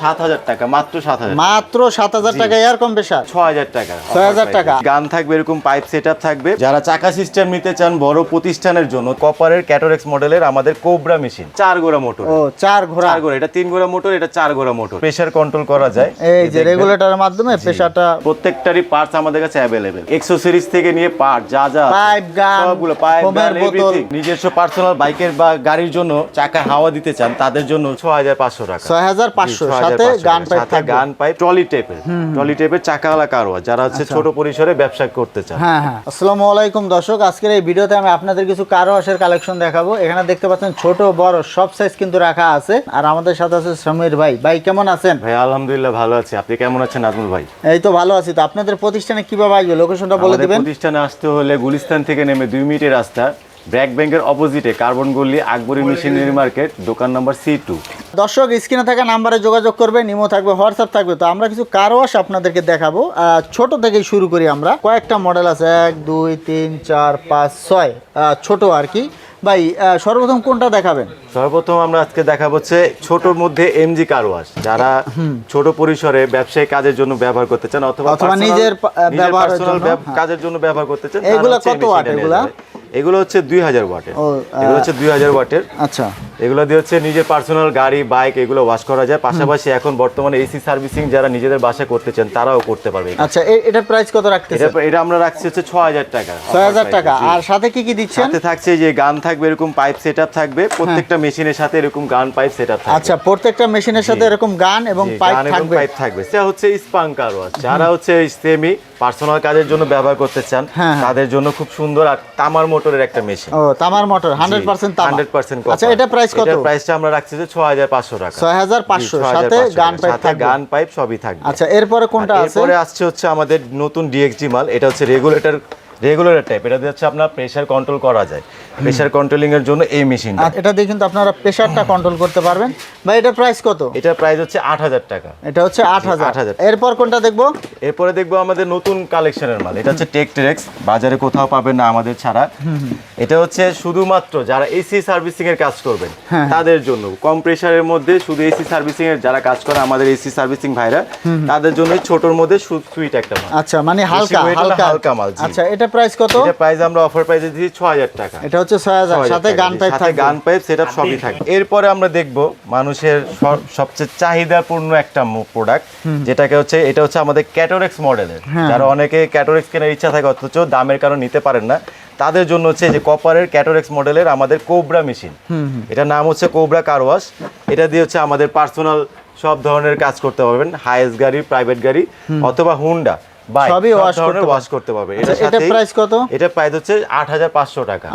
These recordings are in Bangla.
সাত হাজার টাকা মাত্র মাত্র টাকা এয়ার কম্প্রেসার ছ হাজার টাকা। টাকা। গান থাকবে এরকম পাইপ থাকবে। যারা চাকা সিস্টেম নিতে চান বড় প্রতিষ্ঠানের জন্য কপারের ক্যাটোরেক্স মডেলের আমাদের কোবরা মেশিন চার গোড়া মোটর ও চার ঘোড়া। চার এটা তিন গোড়া মোটর এটা চার গোড়া মোটর প্রেসার কন্ট্রোল করা যায়। এই যে রেগুলেটরের মাধ্যমে প্রেসারটা প্রত্যেকটারই পার্টস আমাদের কাছে অ্যাভেলেবেল এক্সেসরিজ থেকে নিয়ে পার্ট যা যা পাইপ, গান, সবগুলো পাইপ গান নিজস্ব পার্সোনাল বাইকের বা গাড়ির জন্য চাকা হাওয়া দিতে চান তাদের জন্য ছ হাজার পাঁচশো টাকা। ছয় হাজার পাঁচশো সাথে গান পাইপ সাথে গান পাইপ ট্রলি টাইপের ট্রলি টাইপের চাকাওয়ালা যারা হচ্ছে ছোট পরিসরে ব্যবসা করতে চান হ্যাঁ হ্যাঁ। আসসালামু আলাইকুম দর্শক আজকের এই ভিডিওতে আমি আপনাদের কিছু কারওয়াশের কালেকশন দেখাবো। এখানে দেখতে পাচ্ছেন ছোট বড় সব সাইজ কিন্তু রাখা আছে। আর আমাদের সাথে আছে সমীর ভাই। ভাই কেমন আছেন? ভাই আলহামদুলিল্লাহ ভালো আছি। আপনি কেমন আছেন নাজমুল ভাই? এই তো ভালো আছি। তো আপনাদের প্রতিষ্ঠানে কীভাবে আসবে? লোকেশনটা বলে দিবেন। প্রতিষ্ঠানে আসতে হলে গুলিস্তান থেকে নেমে দুই মিনিটের রাস্তা। ব্র্যাক ব্যাংকের অপোজিটে কার্বন গল্লি আকবরী মেশিনারি মার্কেট দোকান নাম্বার সি টু দর্শক স্ক্রিনে থাকা নাম্বারে যোগাযোগ করবে নিমো থাকবে হোয়াটসঅ্যাপ থাকবে। তো আমরা কিছু কার ওয়াশ আপনাদেরকে দেখাবো। ছোট থেকেই শুরু করি আমরা। কয়েকটা মডেল আছে এক দুই তিন চার পাঁচ ছয়। ছোট আর কি। ভাই সর্বপ্রথম কোনটা দেখাবেন? সর্বপ্রথম আমরা আজকে দেখাবো হচ্ছে ছোটর মধ্যে এমজি কার ওয়াশ যারা ছোট পরিসরে ব্যবসায়ী কাজের জন্য ব্যবহার করতে চান অথবা অথবা নিজের পা- নিজের ব্যবহারের personal জন্য, ব্যব- হ্যাঁ। কাজের জন্য ব্যবহার করতে চান এগুলা কত ওয়াট এগুলা? এগুলো হচ্ছে দুই হাজার ওয়াটের। এগুলো হচ্ছে দুই হাজার ওয়াটের। আচ্ছা। এগুলো দিয়ে হচ্ছে নিজের পার্সোনাল গাড়ি বাইক এগুলো ওয়াশ করা যায়। পাশাপাশি এখন বর্তমানে এসি সার্ভিসিং যারা নিজেদের বাসায় করতে চান তারাও করতে পারবে আচ্ছা এ- এটার প্রাইস কত রাখতেছে এটা এটা আমরা রাখছি হচ্ছে ছ হাজার টাকা। ছয় হাজার টাকা। আর সাথে কি কি দিচ্ছেন? সাথে থাকছে যে গান থাকবে এরকম পাইপ সেট থাকবে। প্রত্যেকটা মেশিনের সাথে এরকম গান পাইপ সেট থাকবে। আচ্ছা প্রত্যেকটা মেশিনের সাথে এরকম গান এবং পাইপ গান এবং থাকবে। পাইপ থাকবে। সেটা হচ্ছে স্পাঙ্কার ওয়াশ যারা হচ্ছে সেমি পার্সোনাল কাজের জন্য ব্যবহার করতে চান হ্যাঁ, হ্যাঁ। তাদের জন্য খুব সুন্দর আর তামার মোটরের একটা মেশিন ও তামার মোটর হান্ড্রেড পার্সেন্ট তামা। হান্ড্রেড পার্সেন্ট আচ্ছা এটা প্রাইস কত? এটার প্রাইসটা আমরা রাখছি যে ছ হাজার পাঁচশো টাকা। ছয় হাজার পাঁচশো 6,500 সাথে গান পাইপ থাকবে। গান পাইপ সবই থাকবে। আচ্ছা এরপরে কোনটা আছে? এরপরে আসছে হচ্ছে আমাদের নতুন ডিএক্সজি মাল। এটা হচ্ছে রেগুলেটর রেগুলেটর টাইপ এটা দিয়ে হচ্ছে আপনার প্রেসার কন্ট্রোল করা যায়। প্রেসার কন্ট্রোলিং এর জন্য এই মেশিনটা। আর এটা দিয়ে কিন্তু আপনারা প্রেসারটা কন্ট্রোল করতে পারবেন। ভাই এটার প্রাইস কত? এটার প্রাইস হচ্ছে আট হাজার টাকা। এটা হচ্ছে আট হাজার। 8,000 এরপর কোনটা দেখব? এরপরে দেখব আমাদের নতুন কালেকশনের মাল। এটা হচ্ছে টেকটেক্স বাজারে কোথাও পাবেন না আমাদের ছাড়া। এটা হচ্ছে শুধুমাত্র যারা এসি সার্ভিসিং এর কাজ করবেন হ্যাঁ। তাদের জন্য। কম প্রেসারের মধ্যে শুধু এসি সার্ভিসিং এর যারা কাজ করে আমাদের এসি সার্ভিসিং ভাইরা তাদের জন্য ছোটর মধ্যে সুইট একটা মাল। আচ্ছা মানে হালকা হালকা। হালকা মাল, আচ্ছা এটা প্রাইস কত? এটা প্রাইস আমরা অফার প্রাইসে দিচ্ছি ছ হাজার টাকা। এটা হচ্ছে 6,000 সাথে গান পাইপ থাকবে। গান পাইপ সেটা সবই থাকবে। এরপরে আমরা দেখব মানুষের সব- সবচেয়ে চাহিদাপূর্ণ একটা প্রোডাক্ট যেটাকে হচ্ছে এটা হচ্ছে আমাদের ক্যাটোরেক্স মডেলের। যারা অনেকে ক্যাটোরেক্স কেনার ইচ্ছা থাকে অথচ দামের কারণে নিতে পারেন না তাদের জন্য হচ্ছে যে কপারের ক্যাটোরেক্স মডেলের আমাদের কোবরা মেশিন এটার নাম হচ্ছে কোবরা কারওয়াশ এটা দিয়ে হচ্ছে আমাদের পার্সোনাল সব ধরনের কাজ করতে পারবেন। হাইয়েস্ট গাড়ি প্রাইভেট গাড়ি অথবা হুন্ডা সবই সব করতে ওয়াশ করতে পারবে। আচ্ছা, কত? এটা প্রাইস হচ্ছে টাকা।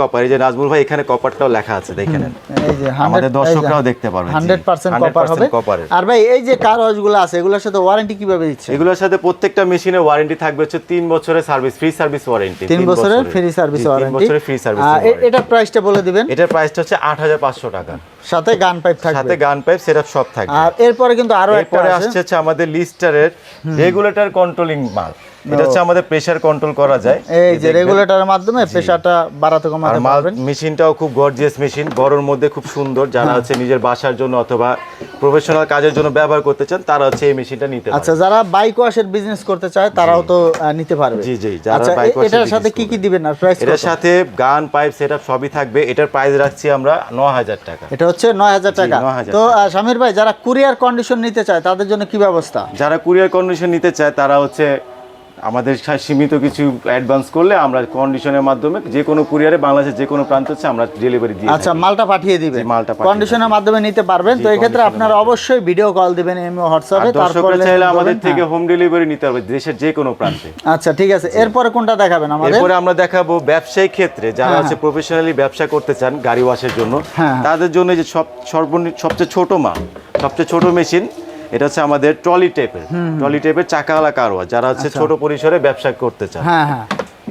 কপার এই যে নাজমুল ভাই এখানে কপারটাও লেখা আছে দেখে নেন। এই যে আমাদের দর্শকরাও দেখতে পারবে, জি। হান্ড্রেড পার্সেন্ট 100% কপার হবে আর ভাই এই যে কারগুলো আছে এগুলোর সাথে ওয়ারেন্টি কীভাবে দিচ্ছে? এগুলোর সাথে প্রত্যেকটা মেশিনের ওয়ারেন্টি থাকবে হচ্ছে তিন বছরের সার্ভিস ফ্রি সার্ভিস ওয়ারেন্টি তিন বছরের ফ্রি সার্ভিস ওয়ারেন্টি বছরের ফ্রি সার্ভিস এটা প্রাইসটা বলে দিবেন। এটার প্রাইসটা হচ্ছে আট হাজার পাঁচশো টাকা। সাথে গান পাইপ সাথে গান পাইপ সেটআপ সব থাকবে। আর এরপরে কিন্তু আরও একটা আসছে হচ্ছে আমাদের লিস্টারের রেগুলেটর কন্ট্রোলিং মাল। এটা হচ্ছে আমাদের প্রেসার কন্ট্রোল করা যায়। এই যে। রেগুলেটরের মাধ্যমে প্রেসারটা বাড়াতে কমাতে পারবেন। মেশিনটাও খুব গর্জিয়াস মেশিন বড়র মধ্যে খুব সুন্দর। যারা আছে নিজের বাসার জন্য অথবা প্রফেশনাল কাজের জন্য ব্যবহার করতে চান তারা হচ্ছে এই মেশিনটা নিতে আচ্ছা যারা বাইক ওয়াশের বিজনেস করতে চায় তারাও তো নিতে পারবে। জি, জি, যারা বাইক ওয়াশ এ- এটার সাথে কি কি। দিবেন? আর প্রাইস এটার সাথে গান পাইপ সেটআপ সবই থাকবে। এটার প্রাইস রাখছি আমরা ন হাজার টাকা। এটা হচ্ছে নয় হাজার টাকা। 9,000 তো সামির ভাই যারা কুরিয়ার কন্ডিশন নিতে চায় তাদের জন্য কি ব্যবস্থা? যারা কুরিয়ার কন্ডিশন নিতে চায় তারা হচ্ছে আমাদের সীমিত কিছু অ্যাডভান্স করলে আমরা কন্ডিশনের মাধ্যমে যে কোনো কুরিয়ারে বাংলাদেশের যে কোনো প্রান্ত হচ্ছে আমরা ডেলিভারি দিই আচ্ছা মালটা পাঠিয়ে দিবেন। মালটা কন্ডিশনের মাধ্যমে নিতে পারবেন। তো এই ক্ষেত্রে আপনারা অবশ্যই ভিডিও কল দিবেন এমও হোয়াটসঅ্যাপে লেনদেন চাইলে আমাদের থেকে হ্যাঁ। হোম ডেলিভারি নিতে হবে দেশের যে কোনো প্রান্তে। আচ্ছা ঠিক আছে। এরপরে কোনটা দেখাবেন আমাদের? এরপরে আমরা দেখাবো ব্যবসায়িক ক্ষেত্রে যারা হ্যাঁ, হচ্ছে প্রফেশনালি ব্যবসা করতে চান গাড়ি ওয়াশের জন্য হ্যাঁ, হ্যাঁ। তাদের জন্য যে সব সর্বনিম্ন সবচেয়ে ছোট মাল সবচেয়ে ছোট মেশিন এটা হচ্ছে আমাদের ট্রলি টাইপের ট্রলি টাইপের চাকাওয়ালা কারোয়া যারা হচ্ছে ছোট পরিসরে ব্যবসা করতে চান হ্যাঁ হ্যাঁ।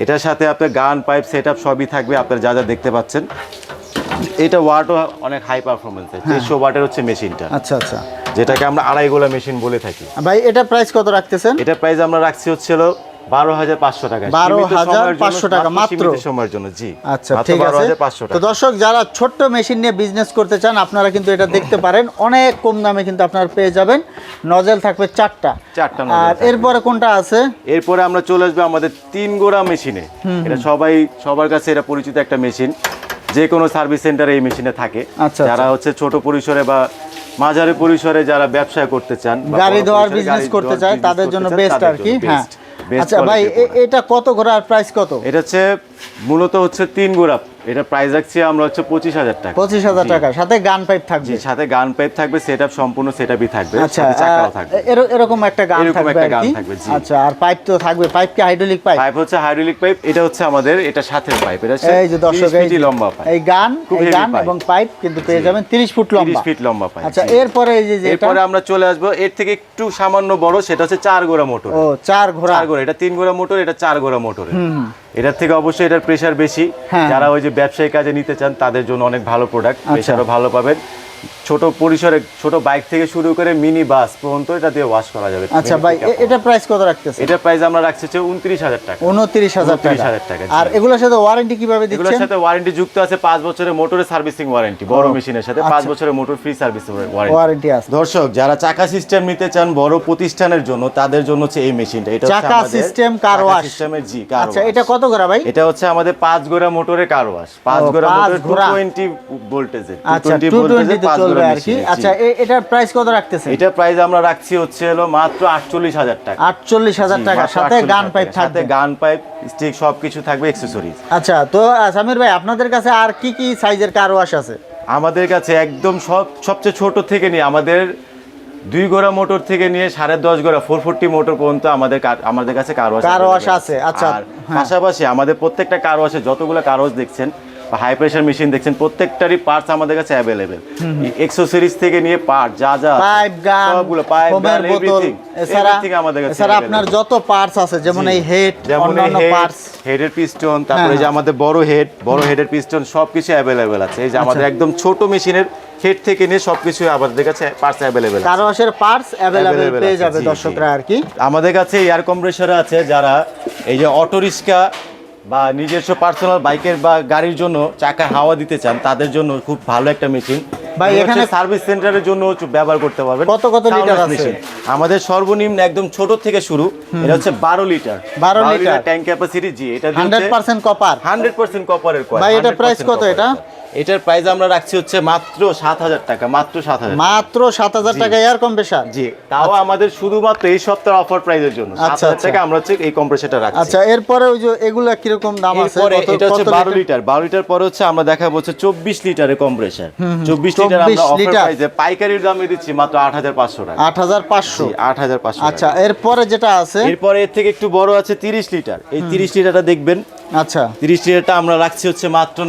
এটার সাথে আপনার গান পাইপ সেট আপ সবই থাকবে আপনার যা যা দেখতে পাচ্ছেন। এটা ওয়াটও অনেক হাই পারফরমেন্স। তেইশশো ওয়াটের হচ্ছে মেশিনটা। আচ্ছা আচ্ছা। যেটাকে আমরা আড়াই গোলা মেশিন বলে থাকি। ভাই এটা প্রাইস কত রাখতেছেন? এটা প্রাইস আমরা রাখছি হচ্ছে বারো হাজার পাঁচশো টাকা। 12,500 টাকা মাত্র। সীমিত সময়ের জন্য জি। আচ্ছা ঠিক আছে। 12,500 তো টাকা। দর্শক যারা ছোট্ট মেশিন নিয়ে বিজনেস করতে চান আপনারা কিন্তু এটা দেখতে পারেন। অনেক কম দামে কিন্তু আপনারা পেয়ে যাবেন। নজেল থাকবে চারটা। চারটা আর এরপরে কোনটা আছে? এরপরে আমরা চলে আসব আমাদের তিন গোড়া মেশিনে। এটা সবাই সবার কাছে এটা পরিচিত একটা মেশিন। যে কোনো সার্ভিস সেন্টারে এই মেশিনে থাকে। আচ্ছা, যারা হচ্ছে ছোট পরিসরে বা মাঝারি পরিসরে যারা ব্যবসা করতে চান গাড়ি ধোয়ার বিজনেস করতে চায় তাদের জন্য বেস্ট আর কি হ্যাঁ। আচ্ছা ভাই এটা কত ঘোড়ার প্রাইস কত? এটা হচ্ছে মূলত হচ্ছে তিন গোড়া। এটা প্রাইস রাখছি আমরা হচ্ছে পঁচিশ হাজার টাকা। পঁচিশ হাজার টাকা। সাথে গান পাইপ থাকবে। সাথে গান পাইপ থাকবে সেট আপ সম্পূর্ণ সেট আপই থাকবে। আচ্ছা এরকম একটা গান এরকম থাকবে একটা গান থাকবে, আচ্ছা আর পাইপ তো থাকবে। পাইপ কি হাইড্রোলিক পাইপ পাইপ হচ্ছে হাইড্রোলিক পাইপ এটা হচ্ছে আমাদের এটা সাথে পাইপ এটা এই যে দর্শক এই লম্বা পাইপ এই গান এই গান এবং পাইপ কিন্তু পেয়ে যাবেন 30 ফুট লম্বা। 30 লম্বা ফিট লম্বা পাইপ আচ্ছা এরপরে এই যে যে এরপরে আমরা চলে আসব এর থেকে একটু সামান্য বড় সেটা হচ্ছে চার গোড়া মোটর। ও চার ঘোড়া চার গোড়া এটা তিন গোড়া মোটর এটা চার গোড়া মোটর। এটার থেকে অবশ্যই এটার প্রেশার বেশি। হ্যাঁ। যারা ওই যে ব্যবসায়ী কাজে নিতে চান তাদের জন্য অনেক ভালো প্রোডাক্ট প্রেশারও প্রেসারও ভালো পাবেন। ছোট পরিসরে ছোট বাইক থেকে শুরু করে মিনি বাস পর্যন্ত এটা দিয়ে ওয়াশ করা যাবে। আচ্ছা ভাই এটা প্রাইস কত রাখতেছে এটার প্রাইস আমরা রাখছি হচ্ছে উনত্রিশ হাজার টাকা। উনত্রিশ হাজার 29,000 টাকা টাকা, আর এগুলোর সাথে ওয়ারেন্টি কীভাবে দিচ্ছেন? এগুলোর সাথে ওয়ারেন্টি যুক্ত আছে পাঁচ বছরের মোটরের সার্ভিসিং ওয়ারেন্টি বড় মেশিনের সাথে পাঁচ আচ্ছা। বছরের motor free service warranty warranty আছে। দর্শক যারা চাকা সিস্টেম নিতে চান বড় প্রতিষ্ঠানের জন্য তাদের জন্য হচ্ছে এই মেশিনটা এটা হচ্ছে চাকা car চাকা wash। সিস্টেমের জি কার আচ্ছা এটা কত ঘোড়া ভাই? এটা হচ্ছে আমাদের পাঁচ গোড়া মোটরের কার ওয়াশ পাঁচ ও, গোড়া পাঁচ মোটর টু ঘোড়া। টোয়েন্টি ভোল্টেজে আচ্ছা টু আর কি। আচ্ছা এটার প্রাইস কত রাখতেছে এটা প্রাইস আমরা রাখছি হচ্ছে হলো মাত্র আটচল্লিশ হাজার টাকা। আটচল্লিশ হাজার জি, টাকা সাথে গান। পাইপ সাথে গান পাইপ স্টিক সবকিছু থাকবে অ্যাক্সেসরিজ আচ্ছা তো সামির ভাই আপনাদের কাছে আর কি কি সাইজের কার ওয়াশ আছে? আমাদের কাছে একদম সব সবচেয়ে ছোট থেকে নিয়ে আমাদের দুই গোড়া মোটর থেকে নিয়ে সাড়ে দশ গোড়া ফোর ফোরটি মোটর পর্যন্ত আমাদের আমাদের কাছে কার ওয়াশ আছে, আচ্ছা, হ্যাঁ। পাশাপাশি আমাদের প্রত্যেকটা কার ওয়াশে যতগুলো কার ওয়াশ দেখছেন বা হাই প্রেশার মেশিন দেখছেন প্রত্যেকটারই পার্টস আমাদের কাছে অ্যাভেলেবেল এক্সেসরিজ থেকে নিয়ে পার্ট যা যা পাইপ গান সবগুলো পাইপ গান এভরিথিং এভরিথিং আমাদের কাছে এছাড়া আপনার যত পার্টস আছে যেমন এই হেড যেমন অন্যান্য পার্টস হেডের পিস্টন তারপরে হ্যাঁ, যে আমাদের বড় হেড বড় হেডের পিস্টন সবকিছু অ্যাভেলেবেল আছে। এই যে আমাদের আচ্ছা। একদম ছোট মেশিনের হেড থেকে নিয়ে সবকিছু আমাদের কাছে পার্টস অ্যাভেলেবেল কার ওয়াশের পার্টস অ্যাভেলেবেল পেয়ে যাবে। দর্শকরা আর কি। আমাদের কাছে এয়ার কম্প্রেসর আছে যারা এই যে অটো রিক্সা বা নিজস্ব পার্সোনাল বাইকের বা গাড়ির জন্য চাকা হাওয়া দিতে চান, তাদের জন্য খুব ভালো একটা মেশিন ভাই, এখানে- সার্ভিস সেন্টারের জন্য ব্যবহার করতে পারবেন। কত কত লিটার আছে? আমাদের সর্বনিম্ন একদম ছোট থেকে শুরু এটা হচ্ছে বারো লিটার 12 লিটার। ট্যাঙ্ক ক্যাপাসিটি জি এটা hundred percent copper hundred percent কপারের কয়েল ভাই, এটার price কত এটা? এটার প্রাইস আমরা রাখছি হচ্ছে মাত্র সাত হাজার টাকা মাত্র সাত হাজার মাত্র সাত হাজার জি। টাকা এয়ার কম্প্রেসার জি তাও আমাদের শুধুমাত্র এই সপ্তাহের অফার প্রাইজের জন্য। আচ্ছা, আচ্ছা। টাকা আমরা হচ্ছে এই কম্প্রেসারটা রাখছি। আচ্ছা এরপরে ওই যে এগুলো কীরকম দাম আছে? এটা হচ্ছে বারো লিটার? বারো লিটার পরে হচ্ছে আমরা দেখাবো হচ্ছে চব্বিশ লিটারের কম্প্রেসার চব্বিশ লিটার আমরা লিটার। পাইকারির দামে দিচ্ছি মাত্র টাকা। আচ্ছা এরপরে যেটা আছে? এরপরে এর থেকে একটু বড় আছে তিরিশ লিটার এই তিরিশ লিটারটা দেখবেন। আচ্ছা। লিটারটা আমরা রাখছি হচ্ছে মাত্র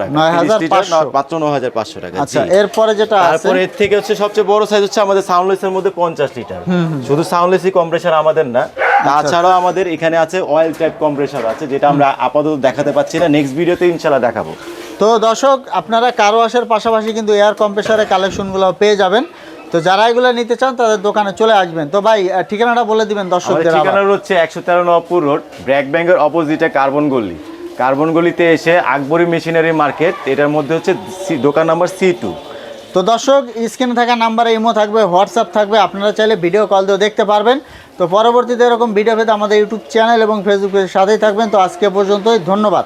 টাকা। 9,500 30 লিটার মাত্র ন হাজার পাঁচশো টাকা আচ্ছা এরপরে যেটা আছে? তারপরে এর থেকে হচ্ছে সবচেয়ে বড় সাইজ হচ্ছে আমাদের সাউন্ডলেসের মধ্যে পঞ্চাশ লিটার শুধু সাউন্ডলেসই কম্প্রেসার আমাদের না। আচ্ছা। তাছাড়াও আমাদের এখানে আছে অয়েল টাইপ কম্প্রেসার আছে যেটা আমরা আপাতত দেখাতে পাচ্ছি না। নেক্সট ভিডিওতে ইনশাল্লাহ দেখাবো। তো দর্শক আপনারা কারও ওয়াশের পাশাপাশি কিন্তু এয়ার কম্প্রেসারের কালেকশনগুলো পেয়ে যাবেন। তো যারা এগুলো নিতে চান তাদের দোকানে চলে আসবেন। তো ভাই ঠিকানাটা বলে দিবেন দর্শকদের ঠিকানা হচ্ছে একশো তেরো নবপুর রোড ব্র্যাক ব্যাংকের অপোজিটে কার্বন গলি। কার্বন গলিতে এসে আকবরী মেশিনারি মার্কেট এটার মধ্যে হচ্ছে দোকান নাম্বার সি টু তো দর্শক স্ক্রিনে থাকা নাম্বারে ইমো থাকবে হোয়াটসঅ্যাপ থাকবে আপনারা চাইলে ভিডিও কল দিয়েও দেখতে পারবেন। তো পরবর্তীতে এরকম ভিডিও পেতে আমাদের ইউটিউব চ্যানেল এবং ফেসবুক পেজের সাথেই থাকবেন। তো আজকে পর্যন্তই ধন্যবাদ।